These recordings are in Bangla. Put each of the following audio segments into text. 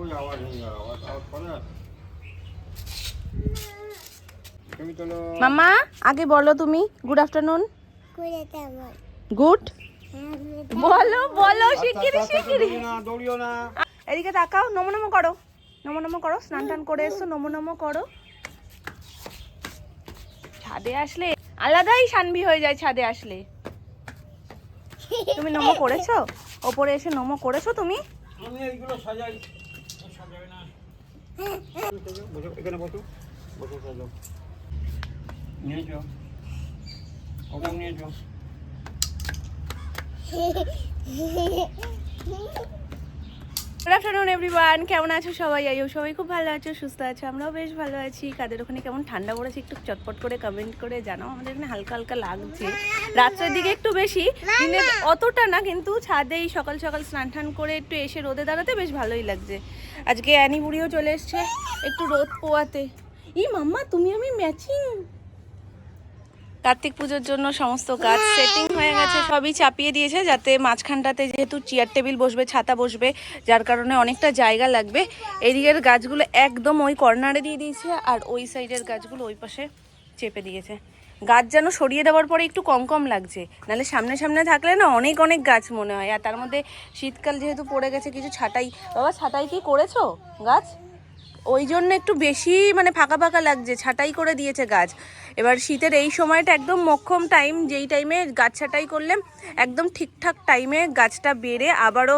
ওই আওয়াজ হয়ে গেল আওয়াজ আওয়াজ করে। না তুমি আগে বলো তুমি গুড আফটারনুন গুড বলো বলো শিগগিরি শিগগিরি দৌড়িও না দৌড়িও না। এদিকে তাকাও নমো নমো করো নমো নমো করো স্নান টান করে এসো নমো নমো করো। ছাদে আসলে আলাদাই শানবি হয়ে যায় ছাদে আসলে। তুমি নমো করেছ? ওপরে এসে নমো করেছ তুমি? আমি এইগুলো সাজাই। বসো এখানে বসো বসো সাজাও নিয়েছো ওটা নিয়েছো গুড আফটারনুন এভরিওয়ান কেমন আছো সবাই? আইও সবাই খুব ভালো আছো, সুস্থ আছো, আমরাও বেশ ভালো আছি। কাদের ওখানে কেমন ঠান্ডা পড়েছে একটু চটপট করে কমেন্ট করে জানাও। আমাদের এখানে হালকা হালকা লাগছে। রাত্রের দিকে একটু বেশি, দিনে অতটা না, কিন্তু ছাদেই সকাল সকাল স্নান টান করে একটু এসে রোদে দাঁড়াতে বেশ ভালোই লাগছে। আজকে অ্যানি বুড়িও চলে এসছে, একটু রোদ পোয়াতে। ই মাম্মা, তুমি আমি ম্যাচিং কার্তিক পুজোর জন্য সমস্ত গাছ সেটিং হয়ে গেছে, সবই চাপিয়ে দিয়েছে যাতে মাঝখানটাতে যেহেতু চেয়ার টেবিল বসবে, ছাতা বসবে, যার কারণে অনেকটা জায়গা লাগবে। এদিকের গাছগুলো একদম ওই কর্নারে দিয়ে দিয়েছে আর ওই সাইডের গাছগুলো ওই পাশে চেপে দিয়েছে। গাছ যেন সরিয়ে দেওয়ার পরে একটু কম কম লাগছে, নাহলে সামনে সামনে থাকলে না অনেক অনেক গাছ মনে হয়। আর তার মধ্যে শীতকাল যেহেতু পড়ে গেছে, কিছু ছাটাই বাবা, ছাটাই কি করেছ গাছ? ওই জন্য একটু বেশি মানে ফাঁকা ফাঁকা লাগছে, ছাটাই করে দিয়েছে গাছ। এবার শীতের এই সময়টা একদম মক্ষম টাইম যেই টাইমে গাছ ছাটাই করলে একদম ঠিকঠাক টাইমে গাছটা বেড়ে আবারও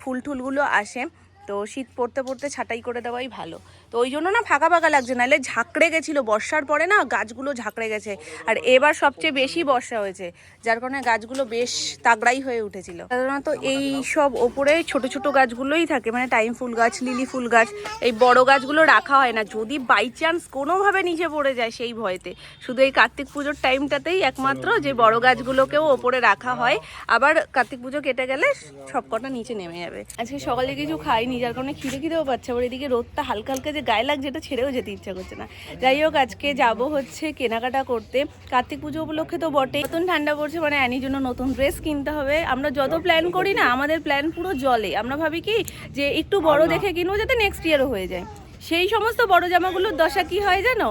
ফুল টুলগুলো আসে। তো শীত পড়তে পড়তে ছাটাই করে দেওয়াই ভালো। তো ওই জন্য না ফাঁকা ফাঁকা লাগছে, নাহলে ঝাঁকড়ে গেছিল। বর্ষার পরে না গাছগুলো ঝাঁকড়ে গেছে। আর এবার সবচেয়ে বেশি বর্ষা হয়েছে, যার কারণে গাছগুলো বেশ তাগড়াই হয়ে উঠেছিল। সাধারণত এই সব ওপরে ছোট ছোট গাছগুলোই থাকে মানে টাইম ফুল গাছ, লিলি ফুল গাছ, এই বড় গাছগুলো রাখা হয় না। যদি বাই চান্স কোনোভাবে নিচে পড়ে যায় সেই ভয়তে, শুধু এই কার্তিক পুজোর টাইমটাতেই একমাত্র যে বড় গাছগুলোকেও ওপরে রাখা হয়, আবার কার্তিক পুজো কেটে গেলে সব কটা নিচে নেমে যাবে। আজকে সকালে কিছু খাইনি, যার কারণে খিদে খিদেও পাচ্ছে, আবার এদিকে রোদটা হালকা হালকা যে গায়ে লাগছে এটা ছেড়েও যেতে ইচ্ছা করছে না। যাই হোক আজকে যাব হচ্ছে কেনাকাটা করতে। কার্তিক পুজো উপলক্ষে তো বটে। নতুন ঠান্ডা পড়ছে মানে অ্যানির জন্য নতুন ড্রেস কিনতে হবে। আমরা যত প্ল্যান করি না আমাদের প্ল্যান পুরো জলে। আমরা ভাবি কি যে একটু বড় দেখে কিনবো যাতে নেক্সট ইয়ারও হয়ে যায়। সেই সমস্ত বড় জামাগুলোর দশা কি হয় জানো?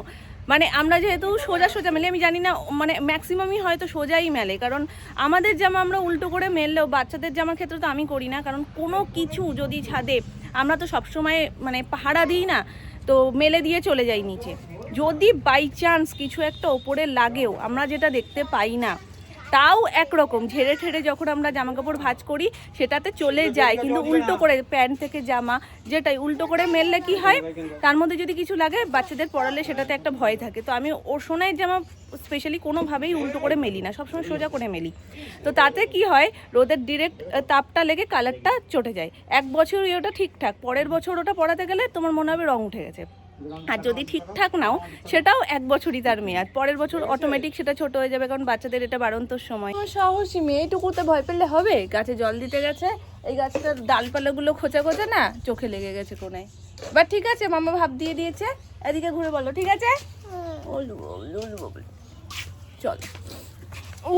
মানে আমরা যেহেতু সোজা সোজা মেলে, আমি জানি না মানে ম্যাক্সিমামই হয়তো সোজাই মেলে। কারণ আমাদের জামা আমরা উল্টো করে মেললেও বাচ্চাদের জামার ক্ষেত্রে তো আমি করি না, কারণ কোনো কিছু যদি ছাদে, আমরা তো সবসময় মানে পাহারা দিই না, তো মেলে দিয়ে চলে যাই নিচে। যদি বাই চান্স কিছু একটা ওপরে লাগেও, আমরা যেটা দেখতে পাই না তাও একরকম। ঝেড়ে ঠেড়ে যখন আমরা জামা কাপড় ভাঁজ করি সেটাতে চলে যায়। কিন্তু উল্টো করে প্যান্ট থেকে জামা যেটাই উল্টো করে মেললে কি হয় তার মধ্যে যদি কিছু লাগে বাচ্চাদের পড়ালে সেটাতে একটা ভয় থাকে। তো আমি ওর সোনায় জামা স্পেশালি কোনোভাবেই উল্টো করে মেলি না সবসময় সোজা করে মেলি। তো তাতে কি হয় রোদের ডিরেক্ট তাপটা লেগে কালারটা চটে যায়। এক বছর ওটা ঠিকঠাক পরের বছর ওটা পড়াতে গেলে তোমার মনে হবে রং উঠে গেছে। আর যদি ঠিকঠাক নাও, সেটাও এক বছরই তার মেয়াদ। পরের বছর অটোমেটিক সেটা ছোট হয়ে যাবে, কারণ বাচ্চাদের এটা বাড়ন্তর সময়। সাহসী মেয়েটুকুতে ভয় পেলে হবে? গাছে জল দিতে গেছে, এই গাছটার ডালপালাগুলো খোঁচা খোঁচা না চোখে লেগে গেছে কোনায় বাট ঠিক আছে, মামা ভাব দিয়ে দিয়েছে, এদিকে ঘুরে বলো, ঠিক আছে। চল।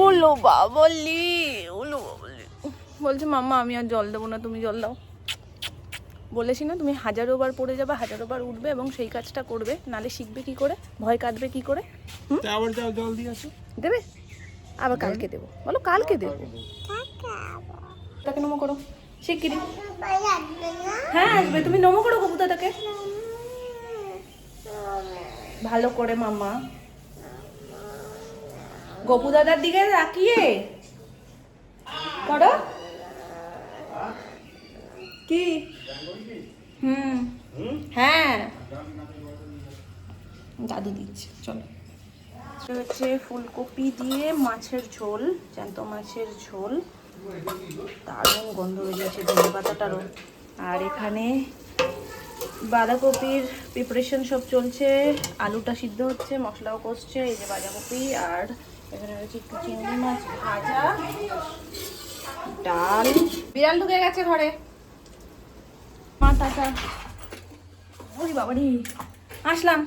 ওলো বাবলি ওলো বাবলি। বলছে মাম্মা আমি আর জল দেবো না, তুমি জল দাও। বলেছি না তুমি হাজারো বার পড়ে যাবে হাজারো বার উঠবে এবং সেই কাজটা করবে। নালে শিখবে কি করে? ভয় কাটবে কি করে? হুম? তা আবার যাও জল দিয়ে আসো। দেবে? আবার কালকে দেবো। বলো কালকে দেবো। তাকে নমো করো। শিগগিরি হ্যাঁ আসবে। তুমি নমো করো কবুতাটাকে ভালো করে মামা গপু দাদার দিকে তাকিয়ে। করো। কি? হুম। হ্যাঁ। দাদু দিচ্ছে, চলো। হচ্ছে ফুলকপি দিয়ে মাছের ঝোল, জ্যান্ত মাছের ঝোল। দারুণ গন্ধ বেরিয়েছে, ধনে পাতাটারও। আর এখানে বাঁধাকপির প্রিপারেশন সব চলছে, আলুটা সিদ্ধ হচ্ছে, মশলাও কষছে, এই যে বাঁধাকপি, আর এখানে রয়েছে একটু চিংড়ি মাছ ভাজা, ডাল। বিড়াল ঢুকে গেছে ঘরে। বাবা রে আসলাম।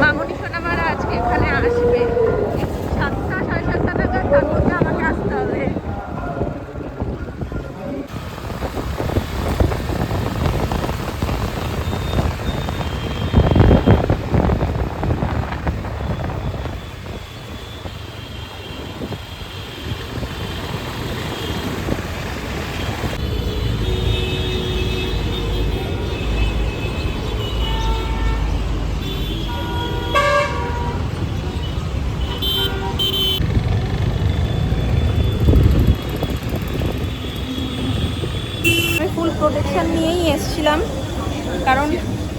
মামনি সোনামারা আজকে এখানে আসবে। সাতটা সাড়ে সাতটা নাগাদ প্রোটেকশন নিয়েই এসছিলাম। কারণ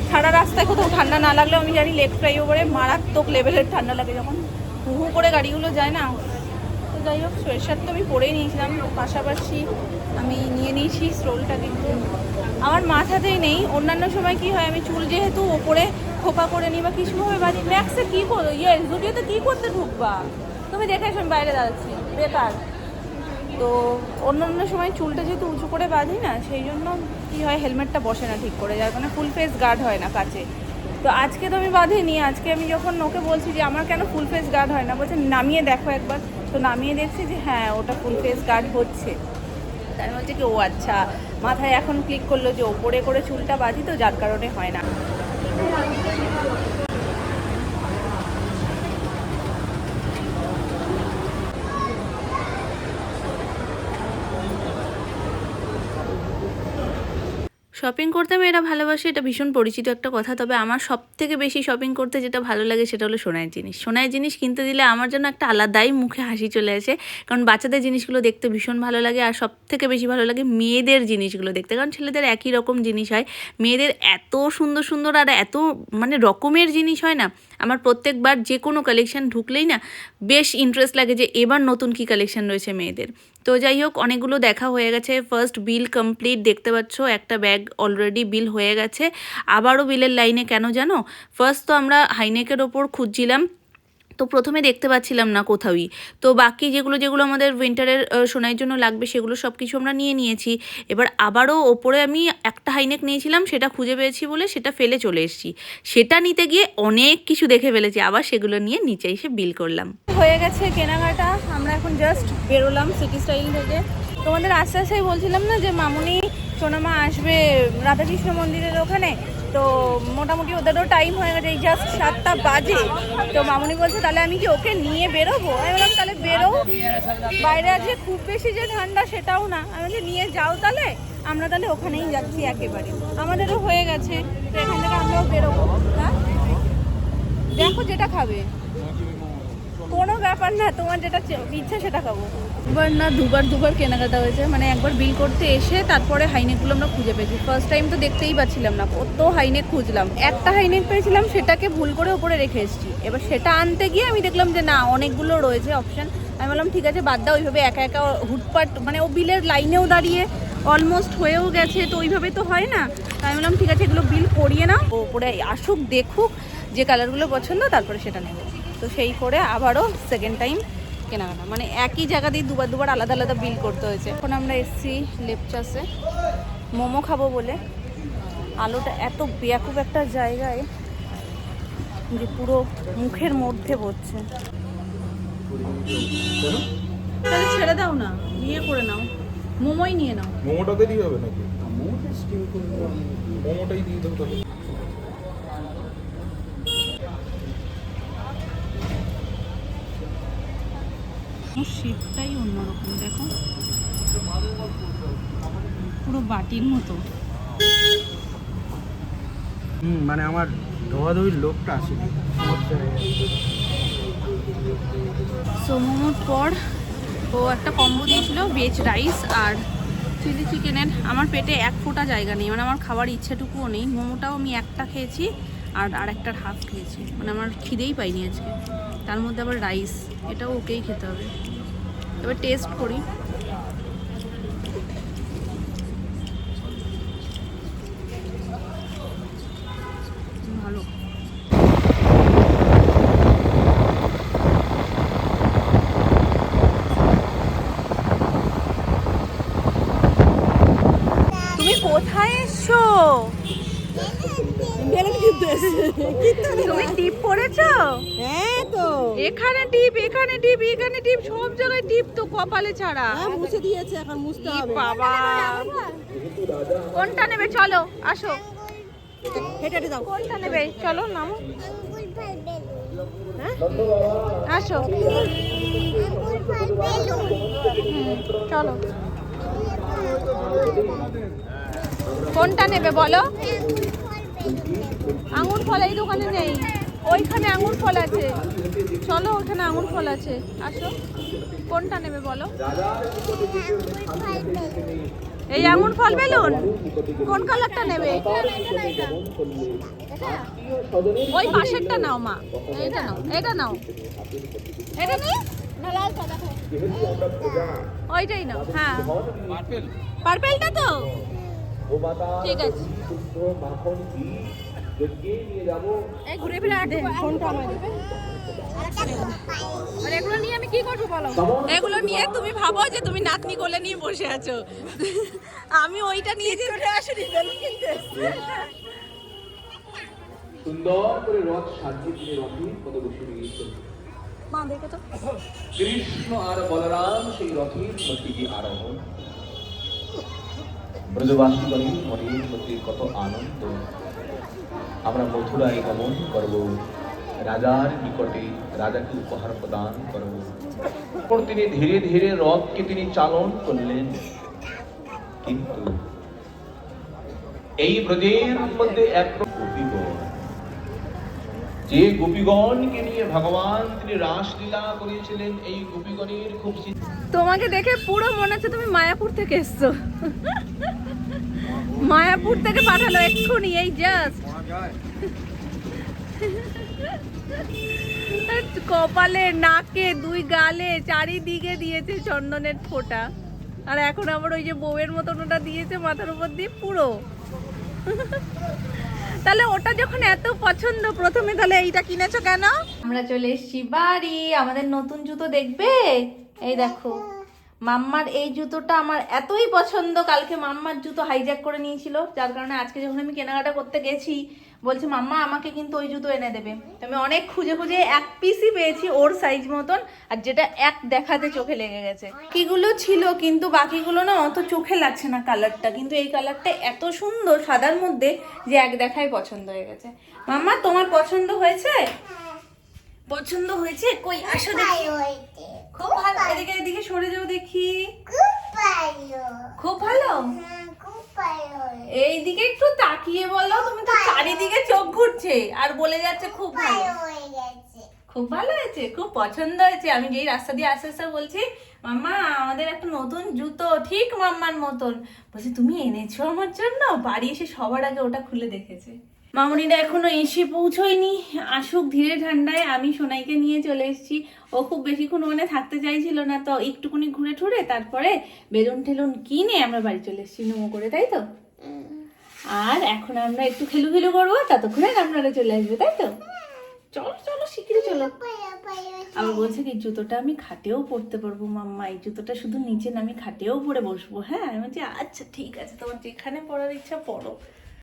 সারা রাস্তায় কোথাও ঠান্ডা না লাগলেও আমি জানি লেক ফ্লাইওভারে মারাত্মক লেভেলের ঠান্ডা লাগে। যখন হু হু করে গাড়িগুলো যায় না, তো যাই হোক সোয়েটার তো আমি পরেই নিয়েছিলাম। পাশাপাশি আমি নিয়ে নিয়েছি স্ট্রোলটা কিন্তু। আমার মাথাতেই নেই। অন্যান্য সময় কি হয়, আমি চুল যেহেতু ওপরে খোপা করে নিই বা কিছুভাবে বাঁধি ম্যাক্সে কী করো ইয়ে জুডিওতে কী করতে ঢুকবা? তুমি দেখে আমি বাইরে দাঁড়াচ্ছি। বেকার। তো অন্য অন্য সময় চুলটা যেহেতু উঁচু করে বাঁধি না, সেই জন্য কী হয়, হেলমেটটা বসে না ঠিক করে, যার কারণে ফুল ফেস গার্ড হয় না কাছে তো আজকে তো আমি বাঁধিনি, আজকে আমি যখন ওকে বলছি যে, আমার কেন ফুল ফেস গার্ড হয় না? বলছে, নামিয়ে দেখো একবার। তো নামিয়ে দেখছি যে হ্যাঁ ওটা ফুল ফেস গার্ড হচ্ছে। তাই বলছে কি, ও আচ্ছা মাথায় এখন ক্লিক করল যে, ওপরে করে চুলটা বাঁধি তো, যার কারণে হয় না। শপিং করতে আমি এটা ভালোবাসি, এটা ভীষণ পরিচিত একটা কথা। তবে আমার সব থেকে বেশি শপিং করতে যেটা ভালো লাগে সেটা হলো সোনায় জিনিস। সোনায় জিনিস কিনতে দিলে আমার জন্য একটা আলাদাই মুখে হাসি চলে আসে। কারণ বাচ্চাদের জিনিসগুলো দেখতে ভীষণ ভালো লাগে আর সব থেকে বেশি ভালো লাগে মেয়েদের জিনিসগুলো দেখতে। কারণ ছেলেদের একই রকম জিনিস হয়। মেয়েদের এত সুন্দর সুন্দর আর এত মানে রকমের জিনিস হয় না। আমার প্রত্যেকবার যে কোনো কালেকশান ঢুকলেই না বেশ ইন্টারেস্ট লাগে যে এবার নতুন কি কালেকশান রয়েছে মেয়েদের। তো যাই হোক, অনেকগুলো দেখা হয়ে গেছে। ফার্স্ট বিল কমপ্লিট দেখতে পাচ্ছ একটা ব্যাগ অলরেডি বিল হয়ে গেছে। আবারও বিলের লাইনে কেন জানো? ফার্স্ট তো আমরা হাইনেকের ওপর খুঁজছিলাম। তো প্রথমে দেখতে পাচ্ছিলাম না কোথাওই। তো বাকি যেগুলো যেগুলো আমাদের উইন্টারের শোনার জন্য লাগবে সেগুলো সব কিছু আমরা নিয়ে নিয়েছি। এবার আবারও ওপরে আমি একটা হাইনেক নিয়েছিলাম, সেটা খুঁজে পেয়েছি বলে সেটা ফেলে চলে এসেছি। সেটা নিতে গিয়ে অনেক কিছু দেখে ফেলেছি, আবার সেগুলো নিয়ে নিচে এসে বিল করলাম। হয়ে গেছে কেনাকাটা, আমরা এখন জাস্ট বেরোলাম সিটি স্টাইল থেকে। তোমাদের আস্তে আস্তেই বলছিলাম না যে মামুনি, সোনামা আসবে রাধাকৃষ্ণ মন্দিরের ওখানে? তো মোটামুটি ওদেরও টাইম হয়ে গেছে, এই জাস্ট সাতটা বাজে। তো মামুনি বলছে, তাহলে আমি কি ওকে নিয়ে বেরোবো? আমি বললাম, তাহলে বেরো। বাইরে আছে খুব বেশি যে ঠান্ডা সেটাও না। আমি বলছি, নিয়ে যাও তাহলে। আমরা তাহলে ওখানেই যাচ্ছি একেবারে। আমাদেরও হয়ে গেছে, তো এখান থেকে আমরাও বেরোবো। হ্যাঁ? দেখো যেটা খাবে। কোনো ব্যাপার না, তোমার যেটা ইচ্ছা সেটা খাব। দুবার না দুবার দুবার কেনাকাটা হয়েছে। মানে একবার বিল করতে এসে তারপরে হাইনেকগুলো আমরা খুঁজে পেয়েছি। ফার্স্ট টাইম তো দেখতেই পাচ্ছিলাম না। কত হাইনেক খুঁজলাম। একটা হাইনেক পেয়েছিলাম, সেটাকে ভুল করে ওপরে রেখে এসেছি। এবার সেটা আনতে গিয়ে আমি দেখলাম যে না, অনেকগুলো রয়েছে অপশন আমি বললাম, ঠিক আছে, বাদ দাও, ওইভাবে একা একা হুটপাট মানে ও বিলের লাইনেও দাঁড়িয়ে অলমোস্ট হয়েও গেছে, তো ওইভাবে তো হয় না। তাই আমি বললাম, ঠিক আছে, এগুলো বিল করিয়ে না ওপরে আসুক, দেখুক যে কালারগুলো পছন্দ, তারপরে সেটা নেব। তো সেই করে আবারও সেকেন্ড টাইম কেনাকাটা। মানে একই জায়গাতেই দুবার দুবার আলাদা আলাদা বিল করতে হয়েছে। এখন আমরা এসছি লেপচাসে। মোমো খাব বলে। আলোটা এত বেয়াকুব একটা জায়গায় যে পুরো মুখের মধ্যে পড়ছে। তাহলে ছেড়ে দাও না ইয়ে করে নাও। মোমোই নিয়ে নাও। মোমোটাতে দিয়ে হবে নাকি? মোমোটাই দিয়ে দেবো তাহলে। শেপটাই অন্যরকম দেখো। পুরো বাটির মতো। হুম মানে আমার ধোয়াধুয়ির লোকটা আসেনি। সো মোমোর পর ও একটা কম্বো দিয়েছিল ভেজ রাইস আর চিলি চিকেনের আমার পেটে এক ফোঁটা জায়গা নেই মানে আমার খাওয়ার ইচ্ছেটুকুও নেই। মোমোটাও আমি একটা খেয়েছি আর আর একটার হাফ খেয়েছি। মানে আমার খিদেই পাইনি আজকে। তার মধ্যে আবার রাইস এটাও ওকেই খেতে হবে। এবার টেস্ট করি। ভালো। তুমি কোথায় এসছো? তুমি টিপ পড়েছো? হ্যাঁ তো। এখানে টিপ এখানে টিপ এখানে টিপ সব জায়গায় টিপ তো কপালে ছাড়া। হ্যাঁ মুছে দিয়েছে এখন মুছতে হবে। বাবা। কোনটা নেবে? চলো আসো। হেঁটে হেঁটে যাও। কোনটা নেবে? চলো নামো। হ্যাঁ? আসো। চলো। কোনটা নেবে বলো? আঙুর ফল এই দোকানে নেই। ওইখানে আঙুর ফল আছে। চলো ওইখানে আঙুর ফল আছে। আসো। কোনটা নেবে বলো? এই আঙুর ফল বেলুন? কোন কালারটা নেবে? ওই পাশেরটা নাও মা। এটা নাও এটা নাও। এটা নি ওইটাই নাও হ্যাঁ। পার্পেলটা তো? ঠিক আছে। ঘুরে ফিরে এগুলো নিয়ে আমি কি করব বলো? এগুলো নিয়ে তুমি ভাবো যে তুমি নাতনি কোলে নিয়ে বসে আছো। আমি ওইটা নিয়ে যে চলে আসিনি সুন্দর করে রথ সাজিয়ে তিনি রথে কত বসে কৃষ্ণ আর বলরাম সেই রথের মধ্যে গিয়ে আরোহণ। ব্রজবাসীগণের মনের মধ্যে কত আনন্দ। আমরা মথুরায় গমন করব রাজার নিকটে রাজাকে উপহার প্রদান করব তিনি ধীরে ধীরে রথকে তিনি চালন করলেন কিন্তু এই ব্রজের মধ্যে এক গোপীগণ যে গোপীগণকে নিয়ে ভগবান তিনি রাসলীলা করেছিলেন এই গোপীগণের খুব তোমাকে দেখে পুরো মনে হচ্ছে তুমি মায়াপুর থেকে এসছো। মায়াপুর থেকে পাঠালো এক্ষুনি, এই জাস্ট কপালে, নাকে, দুই গালে, চারিদিকে দিয়েছে চন্দনের ফোঁটা। আর এখন আবার ওই যে বউয়ের মতন ওটা দিয়েছে মাথার উপর দিয়ে পুরো। তাহলে ওটা যখন এত পছন্দ, প্রথমে তাহলে এইটা কিনেছো কেন? আমরা চলে এসেছি বাড়ি, আমাদের নতুন জুতো দেখবে? এই দেখো। মাম্মার এই জুতোটা আমার এতই পছন্দ কালকে মাম্মার জুতো হাইজ্যাক করে নিয়েছিল। যার কারণে আজকে যখন আমি কেনাকাটা করতে গেছি বলছে মাম্মা আমাকে কিন্তু ওই জুতো এনে দেবে। আমি অনেক খুঁজে খুঁজে এক পিসই পেয়েছি ওর সাইজ মতন আর যেটা এক দেখাতে চোখে লেগে গেছে। কিগুলো ছিল কিন্তু বাকিগুলো না অত চোখে লাগছে না কালারটা কিন্তু এই কালারটা এত সুন্দর সাদার মধ্যে যে এক দেখায় পছন্দ হয়ে গেছে। মাম্মা তোমার পছন্দ হয়েছে? পছন্দ হয়েছে? কই আসো দেখি। খুব ভালো। এদিকে এদিকে সরে দেখি। খুব ভালো। এইদিকে একটু তাকিয়ে বলো তুমি তো চারিদিকে চোখ ঘুরছে আর বলে যাচ্ছে খুব ভালো। খুব ভালো হয়েছে? খুব পছন্দ হয়েছে। আমি যেই রাস্তা দিয়ে আস্তে আস্তে বলছি মাম্মা আমাদের একটা নতুন জুতো ঠিক মাম্মার মতন। বলছি তুমি এনেছো আমার জন্য? বাড়ি এসে সবার আগে ওটা খুলে দেখেছে। মামুনিরা এখনও এসে পৌঁছয়নি। আসুক ধীরে ঠান্ডায়, আমি সোনাইকে নিয়ে চলে এসেছি। ও খুব বেশিক্ষণ ওখানে থাকতে চাইছিল না, তো একটুকুনি ঘুরে ঠুরে তারপরে বেলুন টেলুন কিনে আমরা বাড়ি চলে এসেছি নোমো করে, তাই তো? আর এখন আমরা একটু খেলু খেলু করব, ততক্ষণে আপনারা চলে আসবে, তাই তো? চলো চলো, শিগগিরই চলো। আবার বলছে কি, জুতোটা আমি খাটেও পরতে পারব, মাম্মা। এই জুতোটা শুধু নিচে না, আমি খাটেও পরে বসবো হ্যাঁ? আমি বলছি আচ্ছা ঠিক আছে, তোমার যেখানে পরার ইচ্ছা পরো।